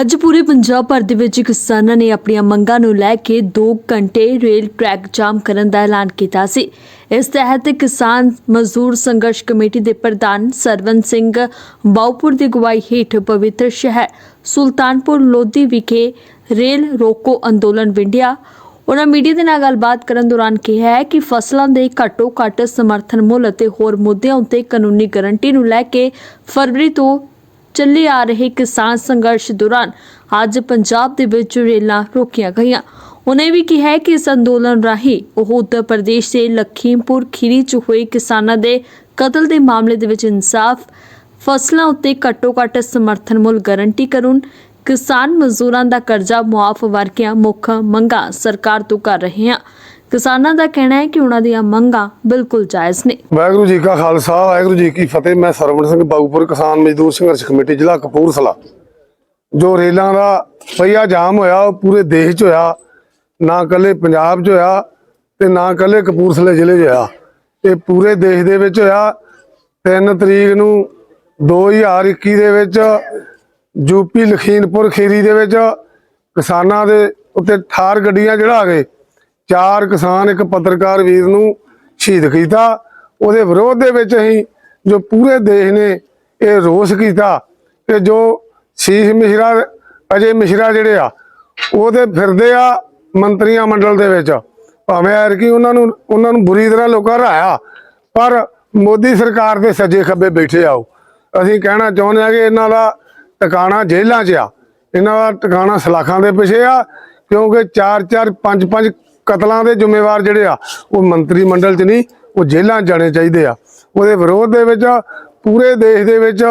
ਅੱਜ ਪੂਰੇ ਪੰਜਾਬ ਭਰ ਦੇ ਵਿੱਚ ਕਿਸਾਨਾਂ ਨੇ ਆਪਣੀਆਂ ਮੰਗਾਂ ਨੂੰ ਲੈ ਕੇ 2 ਘੰਟੇ ਰੇਲ ਟਰੈਕ ਜਾਮ ਕਰਨ ਦਾ ਐਲਾਨ ਕੀਤਾ ਸੀ। ਇਸ ਤਹਿਤ ਕਿਸਾਨ ਮਜ਼ਦੂਰ ਸੰਘਰਸ਼ ਕਮੇਟੀ ਦੇ ਪ੍ਰਧਾਨ ਸਰਵਨ ਸਿੰਘ ਬਾਉਪੁਰ ਦੀ ਅਗਵਾਈ ਹੇਠ ਪਵਿੱਤਰ ਸ਼ਹਿਰ ਸੁਲਤਾਨਪੁਰ ਲੋਧੀ ਵਿਖੇ ਰੇਲ ਰੋਕੋ ਅੰਦੋਲਨ ਵਿੰਡਿਆ। ਉਹਨਾਂ ਮੀਡੀਆ ਦੇ ਨਾਲ ਗੱਲਬਾਤ ਕਰਨ ਦੌਰਾਨ ਕਿਹਾ ਹੈ ਕਿ ਫਸਲਾਂ ਦੇ ਘੱਟੋ ਘੱਟ ਸਮਰਥਨ ਮੁੱਲ ਅਤੇ ਹੋਰ ਮੁੱਦਿਆਂ ਉੱਤੇ ਕਾਨੂੰਨੀ ਗਾਰੰਟੀ ਨੂੰ ਲੈ ਕੇ ਫਰਵਰੀ ਤੋਂ ਚੱਲੇ ਆ ਰਹੇ ਕਿਸਾਨ ਸੰਘਰਸ਼ ਦੌਰਾਨ ਅੱਜ ਪੰਜਾਬ ਦੇ ਵਿੱਚ ਰੇਲਾਂ ਰੋਕੀਆਂ ਗਈਆਂ। ਉਹਨੇ ਵੀ ਕਿਹਾ ਕਿ ਇਸ ਅੰਦੋਲਨ ਰਾਹੀਂ ਉਹ ਉੱਤਰ ਪ੍ਰਦੇਸ਼ ਦੇ ਲਖੀਮਪੁਰ ਖੀਰੀ 'ਚ ਹੋਏ ਕਿਸਾਨਾਂ ਦੇ ਕਤਲ ਦੇ ਮਾਮਲੇ ਦੇ ਵਿੱਚ ਇਨਸਾਫ, ਫਸਲਾਂ ਉੱਤੇ ਘੱਟੋ ਘੱਟ ਸਮਰਥਨ ਮੁੱਲ ਗਾਰੰਟੀ ਕਰਨ, ਕਿਸਾਨ ਮਜ਼ਦੂਰਾਂ ਦਾ ਕਰਜ਼ਾ ਮੁਆਫ ਵਰਗੀਆਂ ਮੁੱਖ ਮੰਗਾਂ ਸਰਕਾਰ ਤੋਂ ਕਰ ਰਹੇ ਹਾਂ। ਕਿਸਾਨਾਂ ਦਾ ਕਹਿਣਾ ਹੈ ਕਿ ਉਹਨਾਂ ਦੀਆਂ ਮੰਗਾਂ ਬਿਲਕੁਲ ਜਾਇਜ਼ ਨੇ। ਵਾਹਿਗੁਰੂ ਜੀ ਕਾ ਖਾਲਸਾ, ਵਾਹਿਗੁਰੂ ਜੀ ਕੀ ਫਤਿਹ। ਮੈਂ ਸਰਵਣ ਸਿੰਘ ਬਾਊਪੁਰ ਕਿਸਾਨ ਮਜ਼ਦੂਰ ਸੰਘਰਸ਼ ਕਮੇਟੀ, ਜ਼ਿਲ੍ਹਾ ਕਪੂਰਥਲਾ। ਜੋ ਰੇਲਾਂ ਦਾ ਪਹੀਆ ਜਾਮ ਹੋਇਆ, ਉਹ ਪੂਰੇ ਦੇਸ਼ 'ਚ ਹੋਇਆ, ਨਾ ਇਕੱਲੇ ਪੰਜਾਬ 'ਚ ਹੋਇਆ ਤੇ ਨਾ ਇਕੱਲੇ ਕਪੂਰਥਲੇ ਜ਼ਿਲ੍ਹੇ 'ਚ ਹੋਇਆ। ਇਹ ਪੂਰੇ ਦੇਸ਼ ਦੇ ਵਿੱਚ ਹੋਇਆ। 3 ਤਰੀਕ ਨੂੰ 2021 ਦੇ ਵਿੱਚ ਯੂਪੀ ਲਖੀਮਪੁਰ ਖੀਰੀ ਦੇ ਵਿੱਚ ਕਿਸਾਨਾਂ ਦੇ ਉੱਤੇ ਠਾਰ ਗੱਡੀਆਂ ਚੜਾ ਗਏ ਚਾਰ ਕਿਸਾਨ, ਇੱਕ ਪੱਤਰਕਾਰ ਵੀਰ ਨੂੰ ਸ਼ਹੀਦ ਕੀਤਾ। ਉਹਦੇ ਵਿਰੋਧ ਦੇ ਵਿੱਚ ਅਸੀਂ ਜੋ ਪੂਰੇ ਦੇਸ਼ ਨੇ ਇਹ ਰੋਸ ਕੀਤਾ ਕਿ ਜੋ ਸ਼ੀਸ਼ ਮਿਸ਼ਰਾ, ਅਜੇ ਮਿਸ਼ਰਾ ਜਿਹੜੇ ਆ ਉਹਦੇ ਫਿਰਦੇ ਆ ਮੰਤਰੀਆਂ ਮੰਡਲ ਦੇ ਵਿੱਚ। ਭਾਵੇਂ ਯਾਰ ਕਿ ਉਹਨਾਂ ਨੂੰ ਉਹਨਾਂ ਨੂੰ ਬੁਰੀ ਤਰ੍ਹਾਂ ਲੋਕਾਂ ਰਾਇਆ ਪਰ ਮੋਦੀ ਸਰਕਾਰ ਦੇ ਸੱਜੇ ਖੱਬੇ ਬੈਠੇ ਆਓ। ਅਸੀਂ ਕਹਿਣਾ ਚਾਹੁੰਦੇ ਆ ਕਿ ਇਹਨਾਂ ਦਾ ਟਿਕਾਣਾ ਜੇਲ੍ਹਾਂ 'ਚ ਆ। ਇਹਨਾਂ ਦਾ ਟਿਕਾਣਾ ਸਲਾਖਾਂ ਦੇ ਪਿੱਛੇ ਆ, ਕਿਉਂਕਿ 4-4 5-5 ਕਤਲਾਂ ਦੇ ਜ਼ਿੰਮੇਵਾਰ ਜਿਹੜੇ ਆ, ਉਹ ਮੰਤਰੀ ਮੰਡਲ 'ਚ ਨਹੀਂ, ਉਹ ਜੇਲ੍ਹਾਂ 'ਚ ਜਾਣੇ ਚਾਹੀਦੇ ਆ। ਉਹਦੇ ਵਿਰੋਧ ਦੇ ਵਿੱਚ, ਪੂਰੇ ਦੇਸ਼ ਦੇ ਵਿੱਚ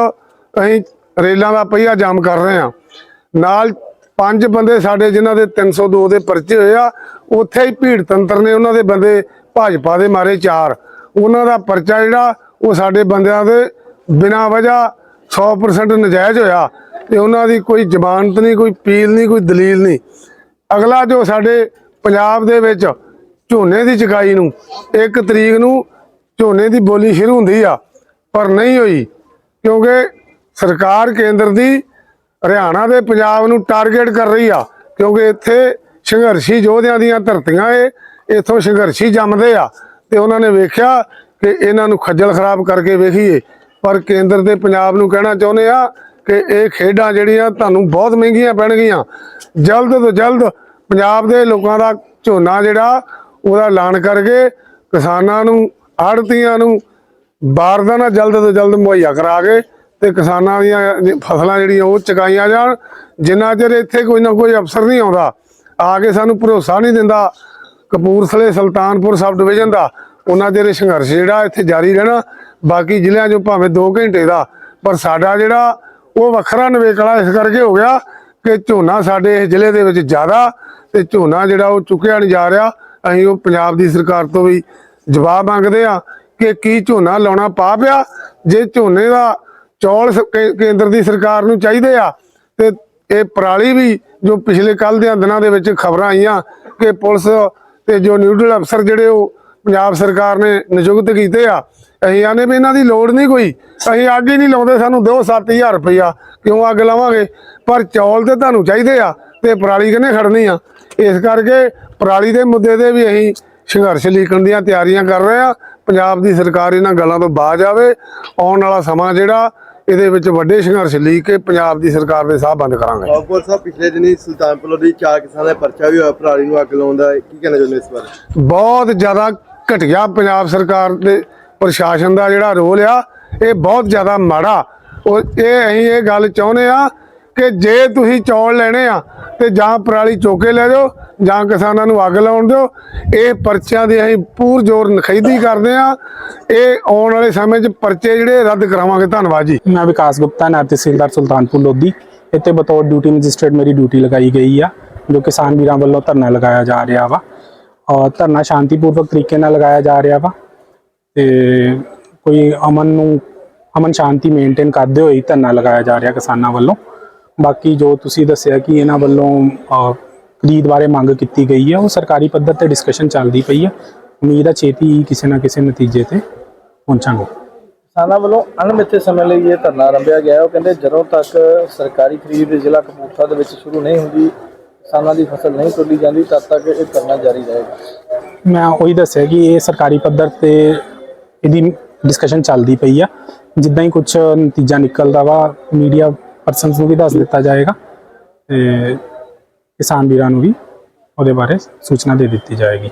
ਅਸੀਂ ਰੇਲਾਂ ਦਾ ਪਹੀਆ ਜਾਮ ਕਰ ਰਹੇ ਆ ਨਾਲ ਪੰਜ ਬੰਦੇ ਸਾਡੇ ਜਿਨ੍ਹਾਂ ਦੇ 302 ਦੇ ਪਰਚੇ ਹੋਏ ਆ, ਉੱਥੇ ਹੀ ਭੀੜ ਤੰਤਰ ਨੇ ਉਹਨਾਂ ਦੇ ਬੰਦੇ ਭਾਜਪਾ ਦੇ ਮਾਰੇ ਚਾਰ। ਉਹਨਾਂ ਦਾ ਪਰਚਾ ਜਿਹੜਾ, ਉਹ ਸਾਡੇ ਬੰਦਿਆਂ ਦੇ ਬਿਨਾਂ ਵਜ੍ਹਾ 100% ਨਜਾਇਜ਼ ਹੋਇਆ। ਤੇ ਉਹਨਾਂ ਦੀ ਕੋਈ ਜ਼ਮਾਨਤ ਨਹੀਂ, ਕੋਈ ਪੀਲ ਨਹੀਂ, ਕੋਈ ਦਲੀਲ ਨਹੀਂ। ਅਗਲਾ ਜੋ ਸਾਡੇ ਪੰਜਾਬ ਦੇ ਵਿੱਚ ਝੋਨੇ ਦੀ ਚਕਾਈ ਨੂੰ 1 ਤਰੀਕ ਨੂੰ ਝੋਨੇ ਦੀ ਬੋਲੀ ਸ਼ੁਰੂ ਹੁੰਦੀ ਆ, ਪਰ ਨਹੀਂ ਹੋਈ, ਕਿਉਂਕਿ ਸਰਕਾਰ ਕੇਂਦਰ ਦੀ ਹਰਿਆਣਾ ਦੇ ਪੰਜਾਬ ਨੂੰ ਟਾਰਗੇਟ ਕਰ ਰਹੀ ਆ, ਕਿਉਂਕਿ ਇੱਥੇ ਸੰਘਰਸ਼ੀ ਯੋਧਿਆਂ ਦੀਆਂ ਧਰਤੀਆਂ ਏ, ਇੱਥੋਂ ਸੰਘਰਸ਼ੀ ਜੰਮਦੇ ਆ, ਤੇ ਉਹਨਾਂ ਨੇ ਵੇਖਿਆ ਕਿ ਇਹਨਾਂ ਨੂੰ ਖੱਜਲ ਖਰਾਬ ਕਰਕੇ ਵੇਖੀਏ, ਪਰ ਕੇਂਦਰ ਦੇ ਪੰਜਾਬ ਨੂੰ ਕਹਿਣਾ ਚਾਹੁੰਦੇ ਆ ਕਿ ਇਹ ਖੇਡਾਂ ਜਿਹੜੀਆਂ ਤੁਹਾਨੂੰ ਬਹੁਤ ਮਹਿੰਗੀਆਂ ਪੈਣਗੀਆਂ, ਜਲਦ ਤੋਂ ਜਲਦ ਪੰਜਾਬ ਦੇ ਲੋਕਾਂ ਦਾ ਝੋਨਾ ਜਿਹੜਾ, ਉਹਦਾ ਐਲਾਨ ਕਰਕੇ ਕਿਸਾਨਾਂ ਨੂੰ ਆੜਤੀਆਂ ਨੂੰ ਬਾਰਦਾਨਾ ਜਲਦ ਤੋਂ ਜਲਦ ਮੁਹੱਈਆ ਕਰਾ ਕੇ ਤੇ ਕਿਸਾਨਾਂ ਦੀਆਂ ਫਸਲਾਂ ਜਿਹੜੀਆਂ, ਉਹ ਚੁਕਾਈਆਂ ਜਾਣ। ਜਿੰਨਾ ਚਿਰ ਇੱਥੇ ਕੋਈ ਨਾ ਕੋਈ ਅਫਸਰ ਨਹੀਂ ਆਉਂਦਾ, ਆ ਕੇ ਸਾਨੂੰ ਭਰੋਸਾ ਨਹੀਂ ਦਿੰਦਾ, ਕਪੂਰਥਲੇ, ਸੁਲਤਾਨਪੁਰ ਸਬ ਡਿਵੀਜ਼ਨ ਦਾ, ਉਹਨਾਂ ਚਿਰ ਸੰਘਰਸ਼ ਜਿਹੜਾ ਇੱਥੇ ਜਾਰੀ ਰਹਿਣਾ, ਬਾਕੀ ਜ਼ਿਲ੍ਹਿਆਂ 'ਚੋਂ ਭਾਵੇਂ 2 ਘੰਟੇ ਦਾ, ਪਰ ਸਾਡਾ ਜਿਹੜਾ, ਉਹ ਵੱਖਰਾ ਨਿਵੇਕਲਾ ਇਸ ਕਰਕੇ ਹੋ ਗਿਆ ਕਿ ਝੋਨਾ ਸਾਡੇ ਜ਼ਿਲ੍ਹੇ ਦੇ ਵਿੱਚ ਜ਼ਿਆਦਾ ਤੇ ਝੋਨਾ ਜਿਹੜਾ ਉਹ ਚੁੱਕਿਆ ਨਹੀਂ ਜਾ ਰਿਹਾ, ਅਸੀਂ ਉਹ ਪੰਜਾਬ ਦੀ ਸਰਕਾਰ ਤੋਂ ਵੀ ਜਵਾਬ ਮੰਗਦੇ ਆ ਕਿ ਕੀ ਝੋਨਾ ਲਾਉਣਾ ਪਾ ਪਿਆ, ਜੇ ਝੋਨੇ ਦਾ ਚੌਲ ਕੇਂਦਰ ਦੀ ਸਰਕਾਰ ਨੂੰ ਚਾਹੀਦੇ ਆ, ਤੇ ਇਹ ਪਰਾਲੀ ਵੀ ਜੋ ਪਿਛਲੇ ਕੱਲ ਦੇ ਦਿਨਾਂ ਦੇ ਵਿੱਚ ਖਬਰਾਂ ਆਈਆਂ ਕਿ ਪੁਲਿਸ ਤੇ ਜੋ ਨਿਊਡਲ ਅਫਸਰ ਜਿਹੜੇ ਉਹ ਪੰਜਾਬ ਸਰਕਾਰ ਨੇ ਨਿਯੁਕਤ ਕੀਤੇ ਆ ਅਸੀਂ ਆਨੇ ਵੀ ਇਹਨਾਂ ਦੀ ਲੋੜ ਨਹੀਂ ਕੋਈ। ਅਸੀਂ ਅੱਗ ਹੀ ਨਹੀਂ ਲਾਉਂਦੇ ਸਾਨੂੰ ਦਿਓ 7000 ਰੁਪਇਆ। ਕਿਉਂ ਅੱਗ ਲਾਵਾਂਗੇ? ਪਰ ਚੌਲ ਤੇ ਤੁਹਾਨੂੰ ਚਾਹੀਦੇ ਆ ਤੇ ਪਰਾਲੀ ਕਿੰਨੇ ਖੜਨੀ ਆ? ਇਸ ਕਰਕੇ ਪਰਾਲੀ ਦੇ ਮੁੱਦੇ ਤੇ ਵੀ ਅਸੀਂ ਸੰਘਰਸ਼ ਲੀਕਣ ਦੀਆਂ ਤਿਆਰੀਆਂ ਕਰ ਰਹੇ ਆ। ਪੰਜਾਬ ਦੀ ਸਰਕਾਰ ਇਹਨਾਂ ਗੱਲਾਂ ਤੋਂ ਬਾਜ ਆਵੇ। ਆਉਣ ਵਾਲਾ ਸਮਾਂ ਜਿਹੜਾ ਇਹਦੇ ਵਿੱਚ ਵੱਡੇ ਸੰਘਰਸ਼ ਲੀਕ ਕੇ ਪੰਜਾਬ ਦੀ ਸਰਕਾਰ ਦੇ ਸਾਹ ਬੰਦ ਕਰਾਂਗੇ। ਬਾਬੂਪੁਰ ਸਾਹਿਬ ਪਿਛਲੇ ਦਿਨੀ ਸੁਲਤਾਨਪੁਰ ਦੀ ਚਾਰ ਕਿਸਾਨਾਂ ਦਾ ਪਰਚਾ ਵੀ ਹੋਇਆ ਪਰਾਲੀ ਨੂੰ ਅੱਗ ਲਾਉਣ ਦਾ। ਕੀ ਕਹਿਣਾ ਚਾਹੁੰਦੇ ਇਸ ਬਾਰੇ? ਬਹੁਤ ਜ਼ਿਆਦਾ ਘਟੀਆ ਪੰਜਾਬ ਸਰਕਾਰ ਦੇ ਪ੍ਰਸ਼ਾਸਨ ਦਾ ਜਿਹੜਾ ਰੋਲ ਆ, ਇਹ ਬਹੁਤ ਜ਼ਿਆਦਾ ਮਾੜਾ। ਉਹ ਇਹ ਅਸੀਂ ਇਹ ਗੱਲ ਚਾਹੁੰਦੇ ਆ ਕਿ ਜੇ ਤੁਸੀਂ ਚੌਲ ਲੈਣੇ ਆ ਤੇ ਜਾਂ ਪਰਾਲੀ ਚੋਕੇ ਲੈ ਜਾਓ ਜਾਂ ਕਿਸਾਨਾਂ ਨੂੰ ਅੱਗ ਲਾਉਣ ਦਿਓ, ਇਹ ਪਰਚਿਆਂ ਦੀ ਅਸੀਂ ਪੂਰ ਜ਼ੋਰ ਨਖੇਦੀ ਕਰਦੇ ਆ। ਇਹ ਆਉਣ ਵਾਲੇ ਸਮੇਂ 'ਚ ਪਰਚੇ ਜਿਹੜੇ ਰੱਦ ਕਰਾਵਾਂਗੇ। ਧੰਨਵਾਦ ਜੀ। ਮੈਂ ਵਿਕਾਸ ਗੁਪਤਾ ਨਾਇਬ ਤਹਿਸੀਲਦਾਰ ਸੁਲਤਾਨਪੁਰ ਲੋਧੀ। ਇੱਥੇ ਬਤੌਰ ਡਿਊਟੀ ਮੈਜਿਸਟ੍ਰੇਟ ਮੇਰੀ ਡਿਊਟੀ ਲਗਾਈ ਗਈ ਆ, ਜੋ ਕਿਸਾਨ ਵੀਰਾਂ ਵੱਲੋਂ ਧਰਨਾ ਲਗਾਇਆ ਜਾ ਰਿਹਾ ਵਾ। ਔਰ ਧਰਨਾ ਸ਼ਾਂਤੀਪੂਰਵਕ ਤਰੀਕੇ ਨਾਲ ਲਗਾਇਆ ਜਾ ਰਿਹਾ ਵਾ। ਤੇ ਕੋਈ ਅਮਨ ਨੂੰ ਅਮਨ ਸ਼ਾਂਤੀ ਮੇਨਟੇਨ ਕਰਦੇ ਹੋਏ ਧਰਨਾ ਲਗਾਇਆ ਜਾ ਰਿਹਾ ਕਿਸਾਨਾਂ ਵੱਲੋਂ। ਬਾਕੀ ਜੋ ਤੁਸੀਂ ਦੱਸਿਆ ਕਿ ਇਹਨਾਂ ਵੱਲੋਂ ਖਰੀਦ ਬਾਰੇ ਮੰਗ ਕੀਤੀ ਗਈ ਹੈ ਉਹ ਸਰਕਾਰੀ ਪੱਧਰ ਤੇ ਡਿਸਕਸ਼ਨ ਚੱਲਦੀ ਪਈ ਹੈ। ਉਮੀਦ ਹੈ ਛੇਤੀ ਕਿਸੇ ਨਾ ਕਿਸੇ ਨਤੀਜੇ ਤੇ ਪਹੁੰਚਾਂਗੇ। ਕਿਸਾਨਾਂ ਵੱਲੋਂ ਅਣਮਿੱਥੇ ਸਮੇਂ ਲਈ ਇਹ ਧਰਨਾ ਆਰੰਭਿਆ ਗਿਆ ਹੈ। ਉਹ ਕਹਿੰਦੇ ਜਦੋਂ ਤੱਕ ਸਰਕਾਰੀ ਖਰੀਦ ਜ਼ਿਲ੍ਹਾ ਕਪੂਰਥਲਾ ਦੇ ਵਿੱਚ ਸ਼ੁਰੂ ਨਹੀਂ ਹੁੰਦੀ ਕਿਸਾਨਾਂ ਦੀ ਫਸਲ ਨਹੀਂ ਤੋਲੀ ਜਾਂਦੀ ਤਦ ਤੱਕ ਇਹ ਧਰਨਾ ਜਾਰੀ ਰਹੇਗਾ। ਮੈਂ ਉਹੀ ਦੱਸਿਆ ਕਿ ਇਹ ਸਰਕਾਰੀ ਪੱਧਰ ਤੇ ਇਹਦੀ ਡਿਸਕਸ਼ਨ ਚੱਲਦੀ ਪਈ ਆ। ਜਿੱਦਾਂ ਹੀ ਕੁਝ ਨਤੀਜਾ ਨਿਕਲਦਾ ਵਾ ਮੀਡੀਆ ਪਰਸਨਸ ਨੂੰ ਵੀ ਦੱਸ ਦਿੱਤਾ ਜਾਏਗਾ ਤੇ ਕਿਸਾਨ ਵੀਰਾਂ ਨੂੰ ਵੀ ਉਹਦੇ ਬਾਰੇ ਸੂਚਨਾ ਦੇ ਦਿੱਤੀ ਜਾਏਗੀ।